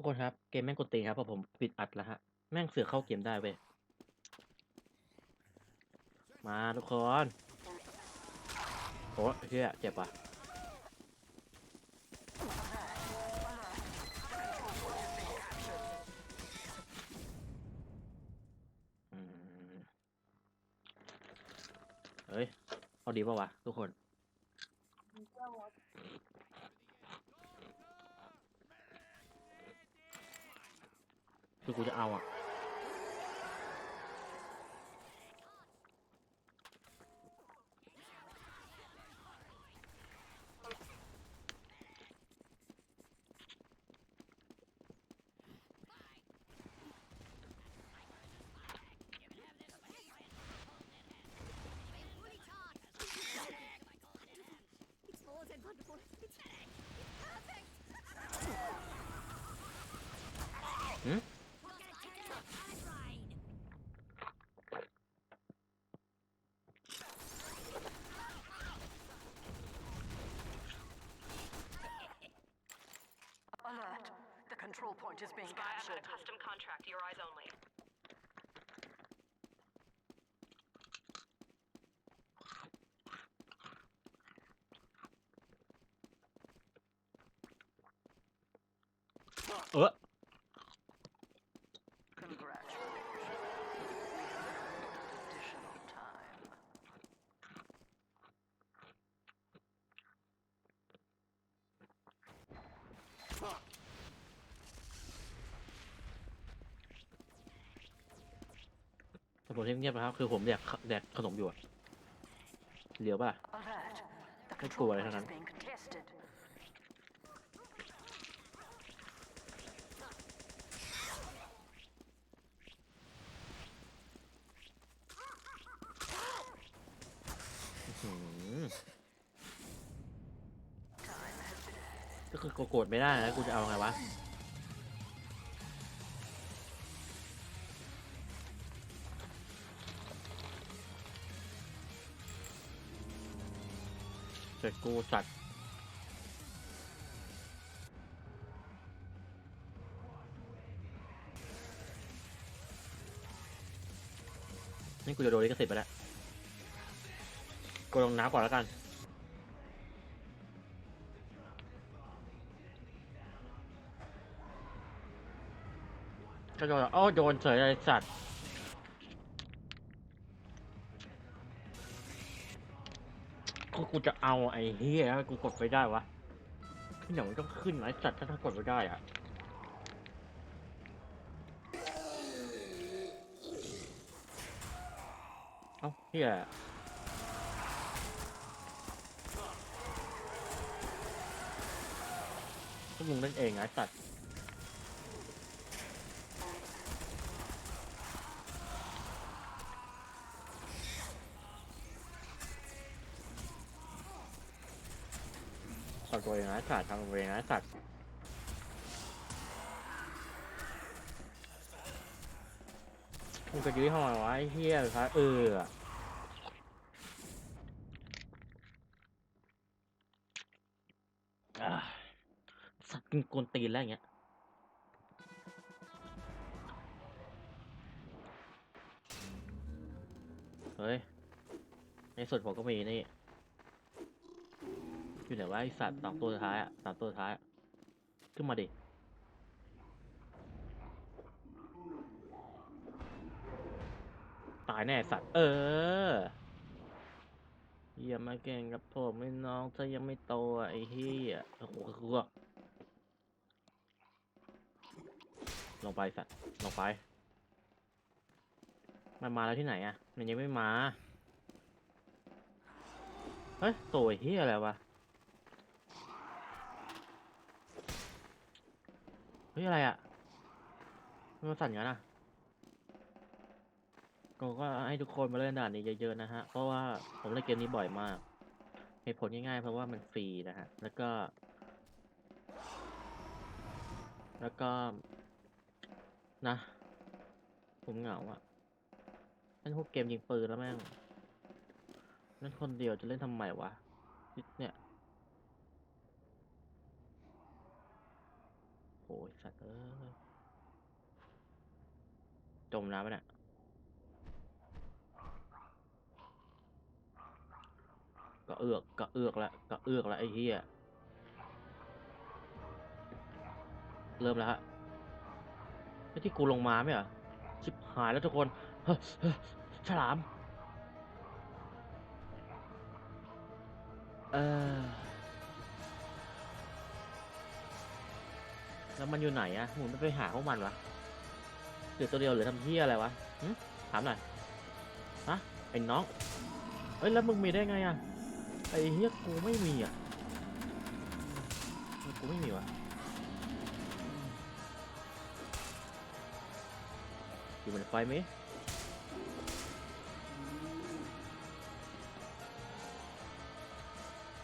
ทุกคนครับ เกมแม่งกดตีนครับเพราะผมปิดอัดแล้วฮะ แม่งเสือกเข้าเกมได้เว้ย มาทุกคนโอ้เฮียเจ็บว่ะเฮ้ย เอาดีป่าวะทุกคน คือกูจะเอาอะ It's control is being Spy, I've got a custom contract. Your eyes only. เตำรเงียบๆนะครับ คือผมแดกแดกขนมอยู่อะลียวป่ะ ไม่กลัวอะไรทั้งนั้น ก็คือโกรธไม่ได้นะ กูจะเอาไงวะ เสร็จกูสัตว์นี่กูจะโดนลิขสิทธิ์ไปแล้วกูลงน้ำก่อนแล้วกันก็โดนโอ้โดนเฉยเลยสัตว์ กูกูจะเอาไอ้เฮียกูกดไปได้วะที่ไหนมันต้องขึ้นไอ้สัตว์ถ้าถ้ากดไปได้อะเอ้าเฮียพวกมึงเล่นเองไอ้สัตว์ ทำตัวเองนะสัตว์ทำตัวเองนะสัตว์มึงจะยื้อทำไมวะไอ้เฮียครับเอออะสัตว์กินกวนตีนแล้วอย่างเงี้ยเฮ้ย ในส่วนผมก็มีนี่ อยู่ไหนวะไอสัตว์สามตัวสุดท้ายอะสามตัวสุดท้ายอะขึ้นมาดิตายแน่สัตว์ เอออย่ามาเก่งกับผมไม่น้องถ้ายังไม่โตอะไอ้เหี้ยโอ้โหคือว่าลงไปสัตว์ลงไป มันมาแล้วที่ไหนอะ มันยังไม่มา เฮ้ยตัวเหี้ยอะไรวะ เฮ้ยอะไรอะมันสั่นงั้นอะก็ก็ให้ทุกคนมาเล่นด่านนี้เยอะๆนะฮะ เพราะว่าผมเล่นเกมนี้บ่อยมากเหตุผลง่ายๆเพราะว่ามันฟรีนะฮะ แล้วก็ แล้วก็ นะ ผมเหงาอะเล่นพวกเกมยิงปืนแล้วแม่งเล่นคนเดียวจะเล่นทำไมวะ เนี่ย โห ยสัตว์เอ้ยจมน้ำไปเนี่ยก็เอือกก็เอือกแล้วก็เอือกแล้วไอ้เหี้ยเริ่มแล้วฮะไอ้ที่กูลงมาไหมเหรอชิบหายแล้วทุกคนฉลาม เออ แล้วมันอยู่ไหนอะมึงไปหาพวกมันวะเหลือตัวเดียวเหลือทำเที่ยอะไรวะหึถามหน่อยฮะไอ้น้องเฮ้ยแล้วมึงมีได้ไงอะไอ้เฮียกูไม่มีอะกูไม่มีวะอยู่บนไฟไหม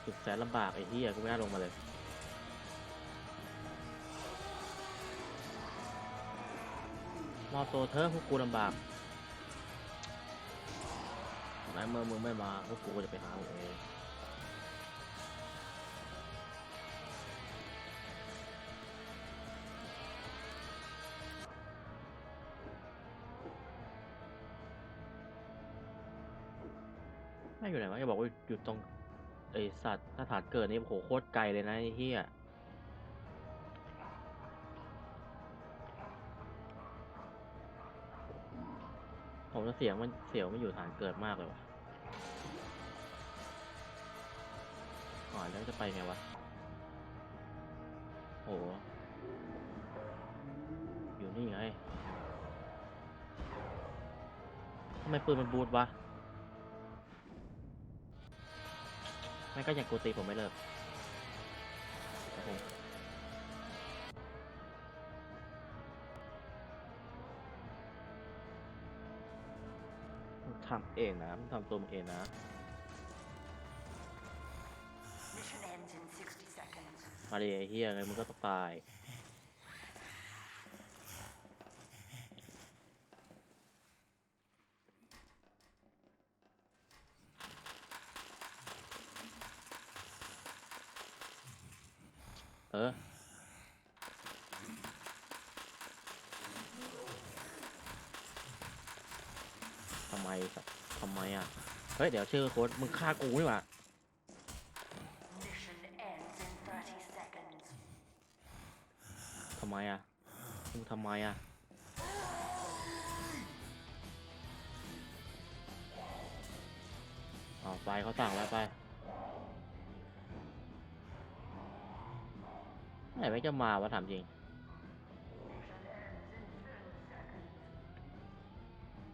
สุดแสนลำบากไอ้เฮียกูไม่น่าลงมาเลย อบตัวเธอะพวกกูลำบากไหนเมื่อมึงไม่มาพวกกูจะไปหาเองไม่อยู่ไหนวะอย่าบอกว่าอยู่ตรงไอสัตว์ถ้าฐานเกิดนี่โอ้โหโคตรไกลเลยนะไอ้เหี้ย ผมจะเสียงมันเสียวมันอยู่ฐานเกิดมากเลยวะก่อนแล้วจะไปไงวะโหอยู่นี่ไงทำไมปืนมันบูดวะไม่ก็ยังกูตีผมไม่เลิกครับผำเองนะมันทำตัวมันเองนะ Mission ends in 60 seconds. มาดิไอ้เฮียไงมึงก็ต้องตาย เออ ทำไมสัตว์ทำไมอะ เฮ้ยเดี๋ยวชื่อโค้ดมึงฆ่ากูนี่หว่า Mission ends in 30 seconds. ทำไมอะมึงทำไมอะเอาไปเขาสั่งแล้วไปไหนไม่จะมาวะถามจริง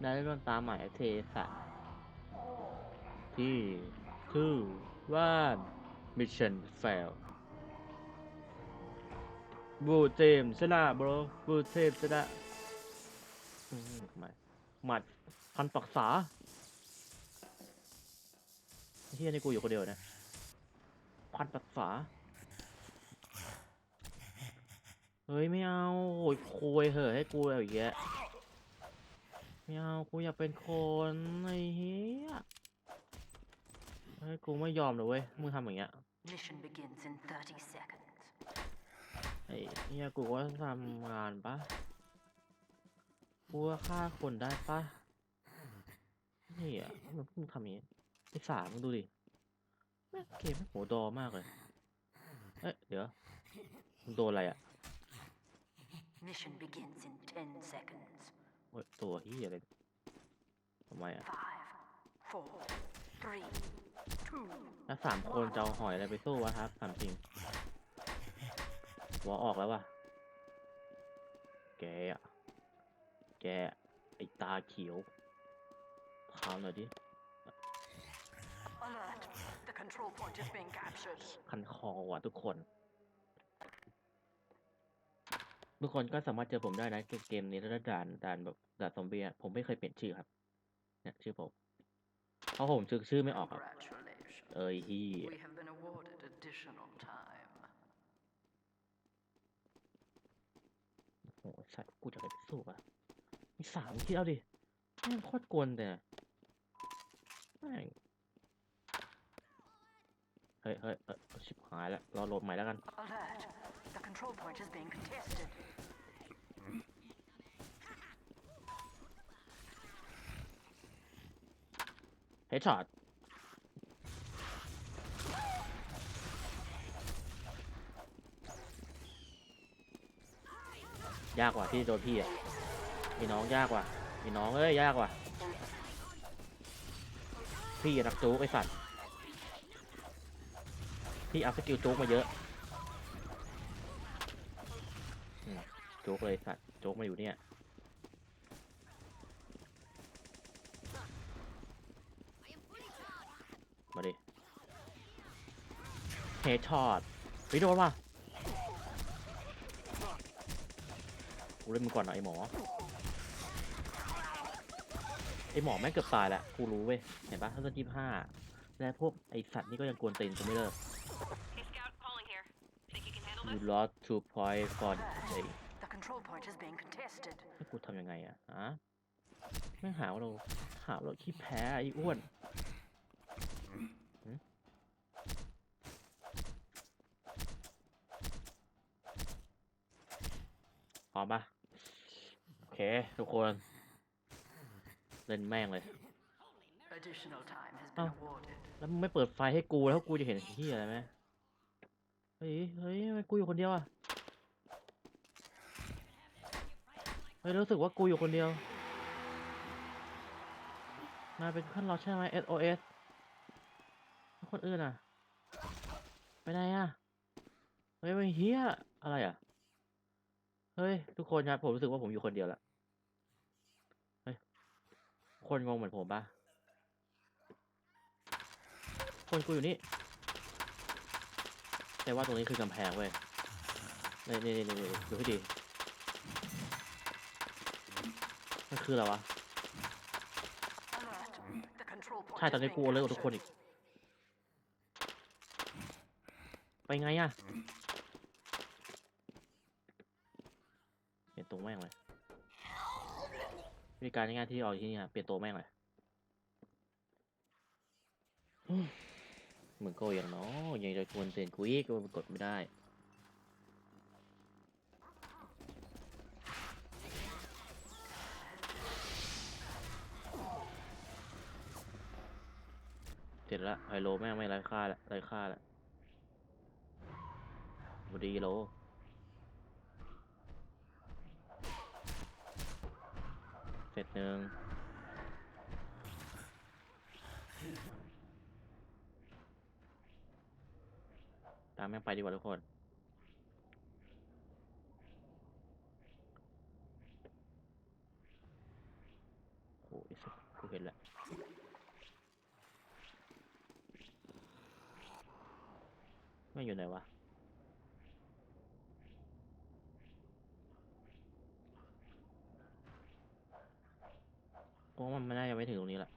ได้เรื่องตามหมายเทสะ ที่คือว่า mission fail บูเจมส์ชนะบรบูเจมส์ชนะมทำไมหมัดพันปักษาเฮียนี่กูอยู่คนเดียวนะ พันปักษา เฮ้ย ไม่เอา โอ้ยคุยเหอะให้กูเอาอีกแยะไม่เอากูอยากเป็นคนไอ้เฮีย ให้กูไม่ยอมเลยเว้ย มึงทำอย่างเงี้ย Mission begins in 30 seconds. ไอ้เฮียกูว่าทำงานปะกูว่าฆ่าคนได้ปะนี่อะมันเพิ่งทำอย่างนี้ไอ้สามมึงดูดิแม่งเกมแม่งโหดอมากเลย เอ้ยเดี๋ยวมึงโดนอะไรอะ Mission begins in 10 seconds. โอ้ยตัวเฮียอะไรทำไมอะ Five, four, three, two, แล้วสามคนจะเอาหอยอะไรไปสู้วะครับถามจริงหัวออกแล้ววะแกอะแก ไอ้ตาเขียวถามหน่อยดิ alert. The control point is being captured. คันคอว่ะทุกคน ทุกคนก็สามารถเจอผมได้นะเกมเกมนี้ถ้าด่านด่านแบบด่านซอมบี้อะผมไม่เคยเปลี่ยนชื่อครับ เนี่ยชื่อผม เพราะผมชื่อชื่อไม่ออกครับ Congratulations. เอ้ยฮีย We have been awarded additional time. โอ้โหสัตว์กูจะไปสู้ปะมีสามที่เอาดิแม่งโคตรกวนแต่แม่งเฮ้ยเฮ้ยเอ้ยชิบหายแล้วรอโหลดใหม่แล้วกัน Alert. The control control point is being contested. เฮดช็อต ยากกว่าที่โดนพี่อะมีน้องยากกว่ามีน้องเอ้ยยากกว่า พี่รักจุกไอสัตว์พี่อัพสกิลจุกมาเยอะอืมจุกเลยสัตว์จุกมาอยู่เนี่ยมาดิเฮดช็อตเฮ้ยโดนว่ะ เล่นมึงก่อนหน่อยไอหมอ ไอหมอแม่งเกือบตายแล้วกูรู้เว้ย เห็นปะถ้าจะยี่ห้าและพวกไอสัตว์นี่ก็ยังกวนตีนกูไม่เลิก Hey, Scout, calling here. Think you can handle you this? lost two point for ไอ้ The control point is being contested. ให้กูทำยังไงอะฮะไม่งหาว่าเราหาว่าเราขี้แพ้ไอ้อ้วนหึพร้อมปะโอเค ทุกคน เล่นแม่งเลย Additional time has been Oh. awarded. แล้วมึงไม่เปิดไฟให้กูแล้วกูจะเห็นที่อะไรไหมเฮ้ย เฮ้ยทำไมกูอยู่คนเดียวอะเฮ้ย รู้สึกว่ากูอยู่คนเดียวมาเป็นขั้นเราใช่ไหม SOS แล้วคนอื่นอะไปไหนอะเฮ้ยไม่เฮียอะไรอะเฮ้ย ทุกคนครับผมรู้สึกว่าผมอยู่คนเดียวละเฮ้ย คนงงเหมือนผมปะคนกูอยู่นี่ แต่ว่าตรงนี้คือกำแพงเว้ยนี่นี่นี่นี่ดูให้ดีมันคืออะไรวะ ใช่ตอนนี้กูเลิกกับทุกคนอีก ไปไงอะ การง่ายๆที่ออกที่นี่ครับเปลี่ยนตัวแม่งเลยมึงก็อย่างน้อยังจะกวนเตียนกูอีกก็กดไม่ได้เสร็จละไฮโลแม่งไม่ไร้ค่าละไร้ค่าละบดีโล เสร็จหนึ่งตามแม่งไปดีกว่าทุกคน โอ้ยสัสกูเห็นแล้วไม่อยู่ไหนวะ โอ้มันไม่น่าจะไม่ถึงตรงนี้แหละ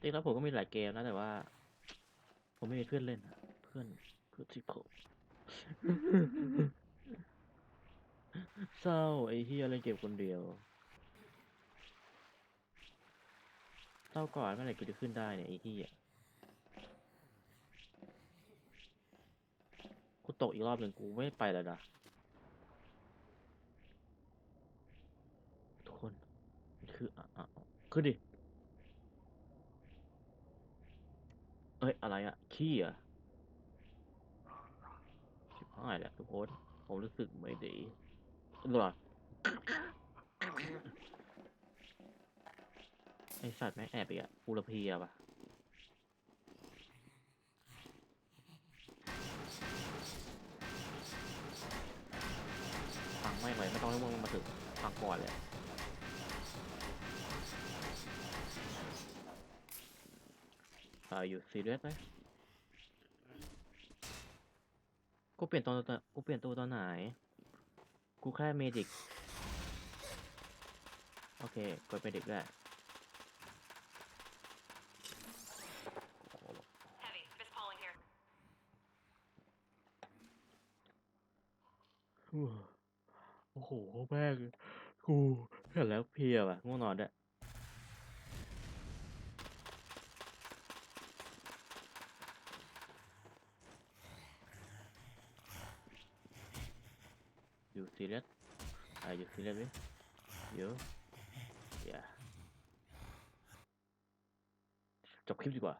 จริงแล้วผมก็มีหลายเกมนะแต่ว่า ผมไม่มีเพื่อนเล่นะเพื่อนเพื่อนที่ผมเศร้าไอ้เฮียเล่นเกมคนเดียวเศร้าก่อนเมื่อไหร่กูจะขึ้นได้เนี่ยไอ้เฮีย กูตกอีกรอบหนึ่งกูไม่ไปแล้วนะทุกคนคืออะอะอะขึ้นดิ เอ้ย อะไรอะขี้อะชิบหายแล้วทุกคน ผมรู้สึกไม่ดีหรอไอสัตว์แม่งแอบอีกอะปูระเพียปะ ฟังไม่งเลยไม่ต้องให้มึงมาถึงฟังก่อนเลยอ่าอยู่ซีเรียสไหมกูเปลี่ยนตัวตอนกูเปลี่ยนตัวตอนไหน กูแค่เมดิก โอเคกดเมดิกได้ Heavy, Miss Pauling here. โอ้โหแม่งกูเห็นแล้วเพลียว่ะง่วงนอนด้วยอยู่ซีเรียสอ่าอยู่ซีเรียสไหมเดี๋ยวอย่าจบคลิปดีกว่า